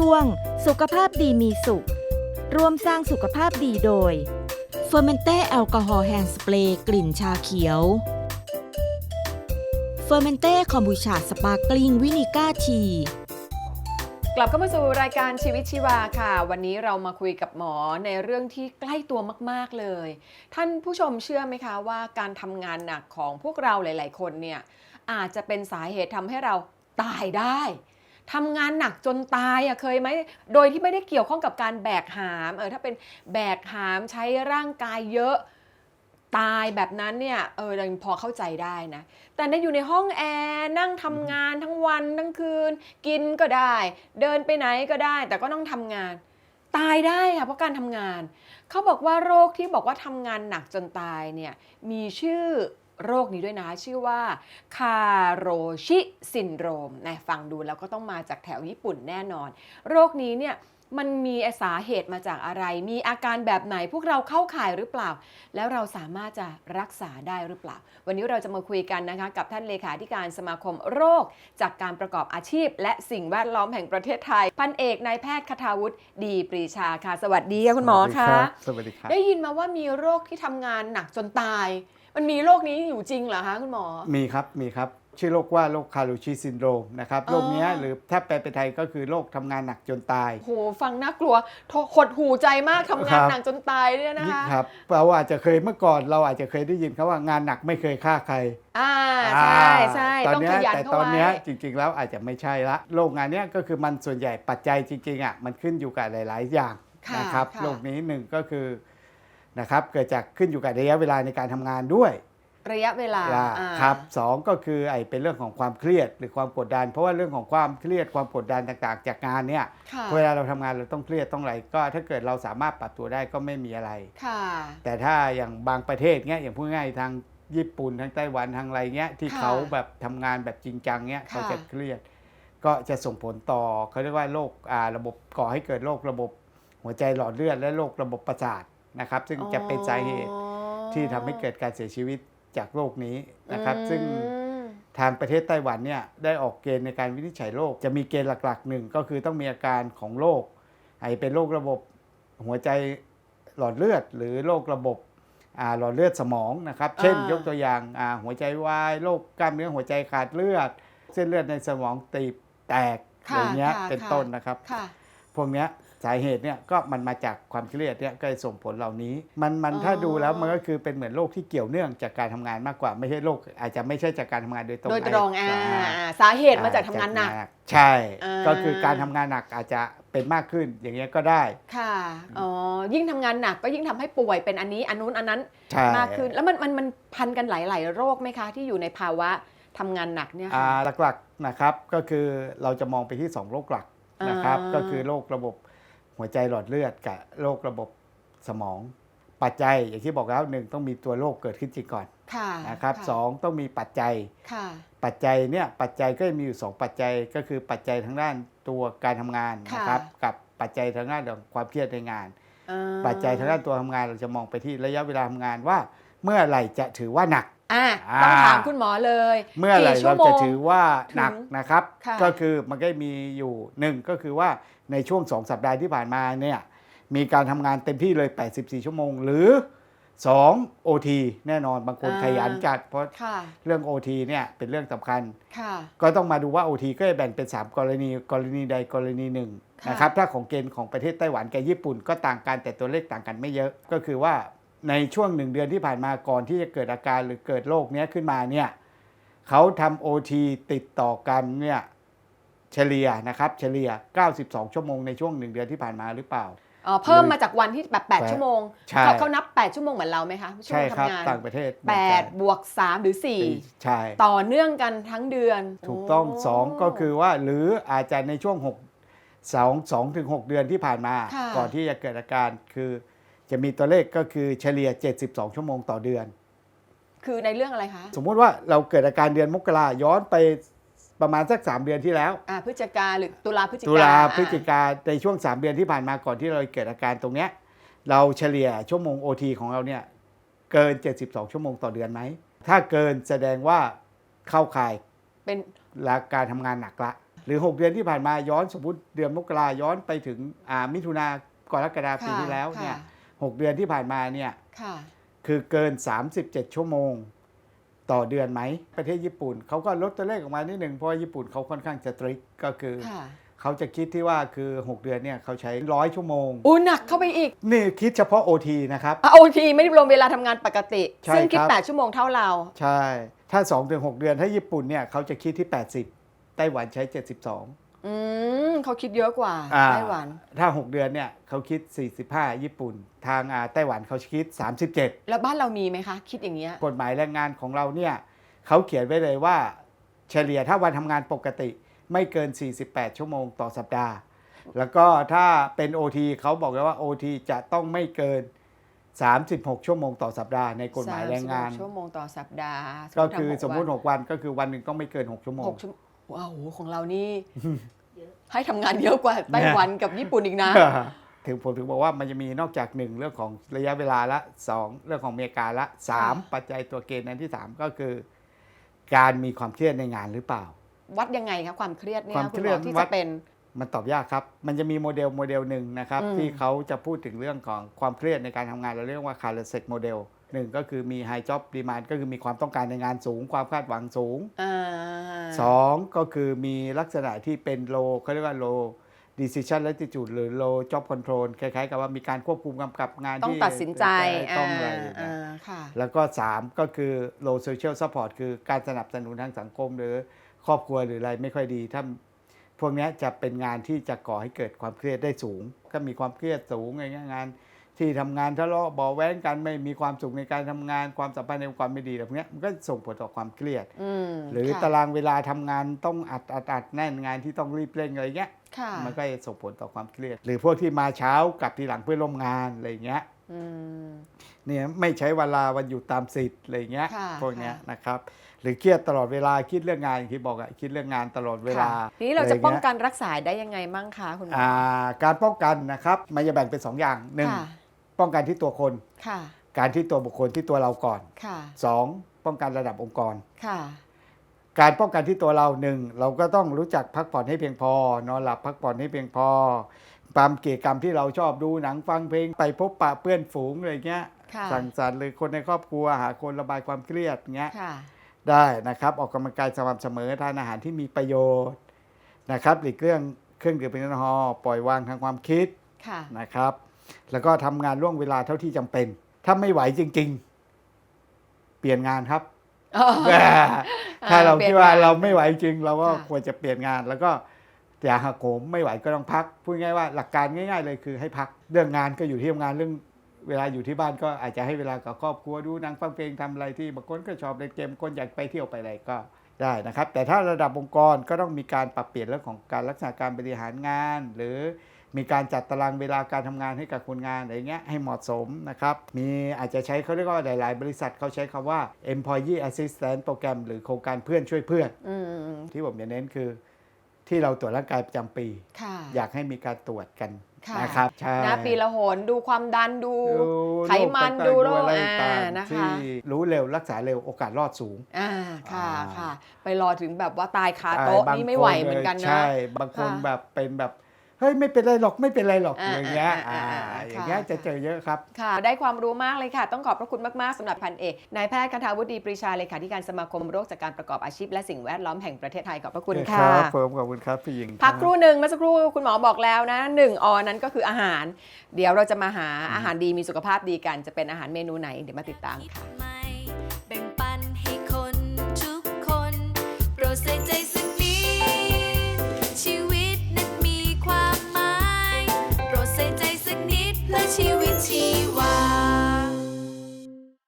ช่วง สุขภาพดีมีสุข ร่วมสร้างสุขภาพดีโดยเฟอร์เมนเต้แอลกอฮอล์แฮนด์สเปรย์กลิ่นชาเขียวเฟอร์เมนเต้คอมบูชาสปาร์กลิงวินิก้าทีกลับเข้ามาสู่รายการชีวิตชีวาค่ะ วันนี้เรามาคุยกับหมอในเรื่องที่ใกล้ตัวมาก ๆ เลย ท่านผู้ชมเชื่อไหมคะว่าการทำงานหนักของพวกเราหลาย ๆ คนเนี่ยอาจจะเป็นสาเหตุทำให้เราตายได้ ทำงานหนักจนตายอะเคยไหมโดยที่ไม่ได้เกี่ยวข้องกับการแบกหามเออถ้าเป็นแบกหามใช้ร่างกายเยอะตายแบบนั้นเนี่ยเออพอเข้าใจได้นะ แต่ในอยู่ในห้องแอร์นั่งทำงานทั้งวันทั้งคืน กินก็ได้ เดินไปไหนก็ได้ แต่ก็ต้องทำงาน ตายได้ค่ะเพราะการทำงาน เขาบอกว่าโรคที่บอกว่าทำงานหนักจนตายเนี่ยมีชื่อ โรคนี้ด้วยนะ ชื่อว่าคาโรชิซินโดรมนะฟังดูแล้วก็ต้องมาจากแถวญี่ปุ่นแน่นอน โรคนี้เนี่ยมันมีสาเหตุมาจากอะไร มีอาการแบบไหน พวกเราเข้าข่ายหรือเปล่า แล้วเราสามารถจะรักษาได้หรือเปล่า วันนี้เราจะมาคุยกันนะคะ กับท่านเลขาธิการสมาคมโรค จากการประกอบอาชีพ และสิ่งแวดล้อมแห่งประเทศไทย พันเอกนายแพทย์คทาวุฒิดีปรีชาค่ะ สวัสดีค่ะคุณหมอคะสวัสดีครับได้ยินมาว่ามีโรคที่ทำงานหนักจนตาย มันมีโรคนี้อยู่จริงเหรอคะคุณหมอ มีครับมีครับชื่อโรคว่าโรคคารูชิซินโดรมนะครับอ๋อโรคเนี้ยหรือถ้าแปลเป็นไทยก็คือโรคทำงานหนักจนตาย โหฟังน่ากลัวโถหดหูใจมากทำงานครับหนักจนตายเนี่ยนะยิ่งคะครับเราอาจจะเคยเมื่อก่อนเราอาจจะเคยได้ยินเขาว่างานหนักไม่เคยฆ่าใคร อ่าใช่ใช่ตอนต้องเนี้ขยยันแต่เข้าตอนไว้ เนี้ยจริงๆแล้วอาจจะไม่ใช่ละโรคงานเนี้ยก็คือมันส่วนใหญ่ปัจจัยจริงๆอะมันขึ้นอยู่กับหลาย ๆ อย่างค่ะนะครับค่ะ โรคนี้หนึ่งก็คือ นะครับเกิดจากขึ้นอยู่กับระยะเวลาในการทำงานด้วยระยะเวลาล่ะอ่าครับสองก็คือไอ้เป็นเรื่องของความเครียดหรือความกดดัน เพราะว่าเรื่องของความเครียดความกดดันต่างๆ จากงานเนี่ยค่ะเวลาเราทำงานเราต้องเครียดต้องอะไรก็ถ้าเกิดเราสามารถปรับตัวได้ก็ไม่มีอะไรค่ะแต่ถ้าอย่างบางประเทศเงี้ยอย่างพูดง่ายๆทางญี่ปุ่นทางไต้หวันทางอะไรเงี้ยที่ค่ะเขาแบบทำงานแบบจริงจังเงี้ยค่ะเขาจะเครียด ก็จะส่งผลต่อเขาเรียกว่าโรคอ่าระบบก่อให้เกิดโรคระบบหัวใจหลอดเลือดและโรคระบบประสาท นะครับ ซึ่งจะเป็นสาเหตุอ๋อที่ทำให้เกิดการเสียชีวิตจากโรคนี้นะครับอืมซึ่งทางประเทศไต้หวันเนี่ยได้ออกเกณฑ์ในการวินิจฉัยโรคจะมีเกณฑ์หลักๆหนึ่งก็คือต้องมีอาการของโรคไอเป็นโรคระบบหัวใจหลอดเลือด หรือโรคระบบอ่าหลอดเลือดสมองนะครับ เช่นอ่ายยกตัวอย่างอ่าหัวใจวายโรคกล้ามเนื้อหัวใจขาดเลือด เส้นเลือดในสมองตีบแตกอะค่ะไรเงี้ยค่ะเป็นค่ะต้นนะครับค่ะพวกเนี้ย สาเหตุเนี่ยก็มันมาจากความเครียดเนี่ยก็เลยส่งผลเหล่านี้ มันมันอ๋อถ้าดูแล้วมันก็คือเป็นเหมือนโรคที่เกี่ยวเนื่องจากการทำงานมากกว่าไม่ใช่โรคอาจจะไม่ใช่จากการทำงานโดยตรงโดยตรงอ่าอ่าอ่าสาเหตุมาจากทำงานหนัก ใช่อ่าก็คือการทำงานหนักอาจจะเป็นมากขึ้นอย่างเงี้ยก็ได้ ค่ะอ๋อยิ่งทำงานหนักก็ยิ่งทำให้ป่วยเป็นอันนี้อันนู้นอันนั้นใช่มากขึ้นแล้วมันมันมันพันกันหลาย ๆ โรคไหมคะที่อยู่ในภาวะทำงานหนักเนี่ยอ่าค่ะหลักๆนะครับก็คือเราจะมองไปที่ 2 โรคหลักนะครับอ่าก็คือโรคระบบ หัวใจหลอดเลือดกับโรคระบบสมอง ปัจจัยอย่างที่บอกแล้วหนึ่งต้องมีตัวโรคเกิดขึ้นจริงก่อนค่ะนะครับะสองต้องมีปัจจัยค่ะปัจจัยเนี่ยปัจจัยก็จะมีอยู่ 2 ปัจจัยก็คือปัจจัยทางด้านตัวการทำงานค่ะนะครับกับปัจจัยทางด้านของความเครียดในงานอ่าปัจจัยทางด้านตัวทำงานเราจะมองไปที่ระยะเวลาทำงานว่า เมื่อไหร่จะถือว่าหนัก อะอ่าต้องถามคุณหมอเลยเมื่อไหร่กี่ชั่เราวโมจะงถือว่าหนักถึงนะครับค่ะก็คือมันก็มีอยู่หนึ่งก็คือว่าในช่วง 2 สัปดาห์ที่ผ่านมาเนี่ยมีการทำงานเต็มที่เลย 84 ชั่วโมง หรือ 2 OT แน่นอนบางคนขยันจัด เพราะค่ะเรื่อง OT เนี่ยเป็นเรื่องสำคัญค่ะก็ต้องมาดูว่า OT ก็จะแบ่งเป็น 3 กรณีกรณีใดกรณีหนึ่งค่ะนะครับถ้าของเกณฑ์ของประเทศไต้หวันกับญี่ปุ่นก็ต่างกันแต่ตัวเลขต่างกันไม่เยอะก็คือว่า ในช่วงหนึ่งเดือนที่ผ่านมาก่อนที่จะเกิดอาการหรือเกิดโรคเนี้ยขึ้นมาเนี่ยเขาทำ OT ติดต่อกันเนี่ยเฉลี่ยนะครับเฉลี่ย 92 ชั่วโมงในช่วงหนึ่งเดือนที่ผ่านมาหรือเปล่าอ๋อเพิ่มมาจากวันที่แบบแปด8ชั่วโมงใช่ เขาเขานับ 8 ชั่วโมงเหมือนเราไหมคะช่วใช่งครับทำงานต่างประเทศ8บวก3หรือ ใช่4 ต่อเนื่องกันทั้งเดือนถูกต้องโสองก็คือว่าหรืออาจจะในช่วง6 2 2ถึง6เดือนที่ผ่านมา ค่ะ ก่อนที่จะเกิดอาการคือ จะมีตัวเลขก็คือเฉลี่ย 72 ชั่วโมงต่อเดือน คือในเรื่องอะไรคะ สมมุติว่าเราเกิดอาการเดือนมกราย้อนไปประมาณสัก 3 เดือนที่แล้ว อ่าพฤศจิกาหรือตุลาพฤศจิกาตุลาอ่พฤศจิกาในช่วง 3 เดือนที่ผ่านมาก่อนที่เราเกิดอาการตรงเนี้ยเราเฉลี่ยชั่วโมง OT ของเราเนี่ยเกิน 72 ชั่วโมงต่อเดือนไหม ถ้าเกินแสดงว่าเข้าข่ายเป็นและการทำงานหนักละ หรือ 6 เดือนที่ผ่านมาย้อนสมมติเดือนมกราย้อนไปถึงอ่ามิถุนากรกฎาปีค่ะที่แล้วเนี่ย ค่ะหกเดือนที่ผ่านมาเนี่ยค่ะคือเกิน 37 ชั่วโมงต่อเดือนไหม ประเทศญี่ปุ่นเขาก็ลดตัวเลขออกมานิดหนึ่งเพราะว่าญี่ปุ่นเขาค่อนข้างจะตริกก็คือค่ะเขาจะคิดที่ว่าคือ 6 เดือนเนี่ยเขาใช้ร้อยชั่วโมงอู้หนักเข้าไปอีก นี่คิดเฉพาะ OT นะครับโอทีไม่ได้รวมเวลาทำงานปกติใช่ซึ่งคิดครับ8ชั่วโมงเท่าเรา ใช่ ถ้า2ถึง6เดือนถ้าญี่ปุ่นเนี่ยเขาจะคิดที่ 80 ไต้หวันใช้ 72 อืมเขาคิดเยอะกว่าอ่าไต้หวัน ถ้า 6 เดือนเนี่ยเขาคิด 45 ญี่ปุ่น ทางอ่าไต้หวันเขาคิด 37 แล้วบ้านเรามีไหมคะ คิดอย่างเงี้ย กฎหมายแรงงานของเราเนี่ยเขาเขียนไว้เลยว่า เฉลี่ยถ้าวันทำงานปกติไม่เกิน 48 ชั่วโมงต่อสัปดาห์ แล้วก็ถ้าเป็น OT เขาบอกเลยว่า OT จะต้องไม่เกิน 36 ชั่วโมงต่อสัปดาห์ในกฎหมายแรงงาน 36ชั่วโมงต่อสัปดาห์ก็คือสมมุติทำหก6วันก็คือวันหนึ่งต้องไม่เกิน 6 ชั่วโมวันงหกชั่วโมง ว้าวของเรานี่ ให้ทำงานเยอะกว่าไต้หวันกับญี่ปุ่นอีกนะ ถึงผมถึงบอกว่ามันจะมีนอกจาก1เรื่องของระยะเวลาละ2เรื่องของอเมริกาละ3ปัจจัยตัวเกณฑ์นั้นที่3ก็คือ การมีความเครียดในงานหรือเปล่า วัดยังไงคะความเครียดเนี่ยความคุณเคหรีมยอดที่วัจะดเป็นมันตอบยากครับ มันจะมีโมเดลโมเดลหนึ่งนะครับอืมที่เขาจะพูดถึงเรื่องของความเครียดในการทำงานเราเรียกว่า c a r l e s e c model หนึ่งก็คือมี high job demand ก็คือมีความต้องการในงานสูง ความคาดหวังสูงอ่าสองก็คือมีลักษณะที่เป็น low เขาเรียกว่า low decision latitude หรือ low job control คล้ายๆ กับว่ามีการควบคุมกำกับงานต้องที่ตัดสินใจต้องอะไราอย่างเงี้ยอ่าค่ะแล้วก็ 3 ก็คือ low social support คือการสนับสนุนทางสังคม หรือครอบครัวหรืออะไรไม่ค่อยดี ถ้าพวกเนี้ยจะเป็นงานที่จะก่อให้เกิดความเครียดได้สูง ก็มีความเครียดสูงอะไรเงี้ยงาน ที่ทำงานทะเลาะเบาะแว้งกันไม่มีความสุขในการทำงานความสัมพันธ์ในองค์กรไม่ดีแบบเนี้ยมันก็ส่งผลต่อความเครียดอืมหรือค่ะตารางเวลาทำงานต้องอัดอัดอัดแน่นงานที่ต้องรีบเร่งอะไรเงี้ยค่ะมันก็จะส่งผลต่อความเครียด หรือพวกที่มาเช้ากลับทีหลังเพื่อร่วมงานอะไรเงี้ยอืมเนี่ยไม่ใช้เวลาวันหยุดตามสิทธิ์อะไรเงี้ยค่ะพวกเนี้ยค่ะนะครับหรือเครียดตลอดเวลาคิดเรื่องงานอย่างที่บอกอะคิดเรื่องงานตลอดเวลาค่ะทีนี้เราจะไรงี้ยป้องกันรักษาได้ยังไงมั่งคะคุณหมออ่าการป้องกันนะครับมันจะแบ่งเป็นสองอย่างหนึ่งค่ะ ป้องกันที่ตัวคน ค่ะ การที่ตัวบุคคลที่ตัวเราก่อนค่ะ สองป้องกันระดับองค์กร ค่ะ การป้องกันที่ตัวเราหนึ่งเราก็ต้องรู้จักพักผ่อนให้เพียงพอ นอนหลับพักผ่อนให้เพียงพอตามกิจกรรมที่เราชอบดูหนังฟังเพลงไปพบปะเพื่อนฝูงอะไรเงี้ยค่ะ สังสรรค์หรือคนในครอบครัวหาคนระบายความเครียดเงี้ย ค่ะ ได้นะครับออกกำลังกายสม่ำเสมอทานอาหารที่มีประโยชน์นะครับหลีกเลี่ยงเครื่องดื่มเป็นแอลกอฮอล์ปล่อยวางทางความคิดค่ะ นะครับ แล้วก็ทำงานล่วงเวลาเท่าที่จำเป็น ถ้าไม่ไหวจริง ๆ เปลี่ยนงานครับถ้าเราคิดว่าเราไม่ไหวจริง เราก็ค่ะ ควรจะเปลี่ยนงานแล้วก็อย่าหักโหมไม่ไหวก็ต้องพักพูดง่ายๆว่าหลักการง่ายๆเลยคือให้พักเรื่องงานก็อยู่ที่ทำงานเรื่องเวลาอยู่ที่บ้านก็อาจจะให้เวลากับครอบครัวดูหนังฟังเพลงทำอะไรที่บางคนก็ชอบเล่นเกมบางคนอยากไปเที่ยวไปอะไรก็ได้นะครับ แต่ถ้าระดับองค์กรก็ต้องมีการปรับเปลี่ยนเรื่องของการลักษณะการบริหารงาน หรือ มีการจัดตารางเวลาการทำงานให้กับคนงานอะไรเงี้ยให้เหมาะสมนะครับ มีอาจจะใช้เขาเรียกว่าหลาย ๆ บริษัทเขาใช้คำว่า employee assistance program หรือโครงการเพื่อนช่วยเพื่อนอืมที่ผมจะเน้นคือ ที่เราตรวจร่างกายประจำปีค่ะอยากให้มีการตรวจกันค่ะนะครับใช่นะปีละหนดูความดันดูดูไขมันโรคต่างๆดูโรคอะไรต่างอ่าๆนะคะที่รู้เร็วรักษาเร็วโอกาสรอดสูงอ่าค่ะอ่าค่ะ ไปรอถึงแบบว่าตายคาโต๊ะบางนี่ไม่ไหวเหมือนกันนะใช่ บางคนค่ะแบบเป็นแบบ เฮ้ยไม่เป็นไรหรอกไม่เป็นไรหรอกอย่างเงี้ยอ่าอย่างเงี้ยจะเจอเยอะครับค่ะได้ความรู้มากเลยค่ะ ต้องขอบพระคุณมาก ๆสำหรับพันเอกนายแพทย์คาทาวุฒิปรีชาเลยค่ะที่การสมาคมโรคจากการประกอบอาชีพและสิ่งแวดล้อมแห่งประเทศไทยขอบพระคุณค่ะครับผมขอบคุณครับพี่หญิงพักครู่หนึ่งเมื่อสักครู่คุณหมอบอกแล้วนะหนึ่งออนั้นก็คืออาหาร เดี๋ยวเราจะมาหาอาหารดีมีสุขภาพดีกันจะเป็นอาหารเมนูไหนเดี๋ยวมาติดตามค่ะ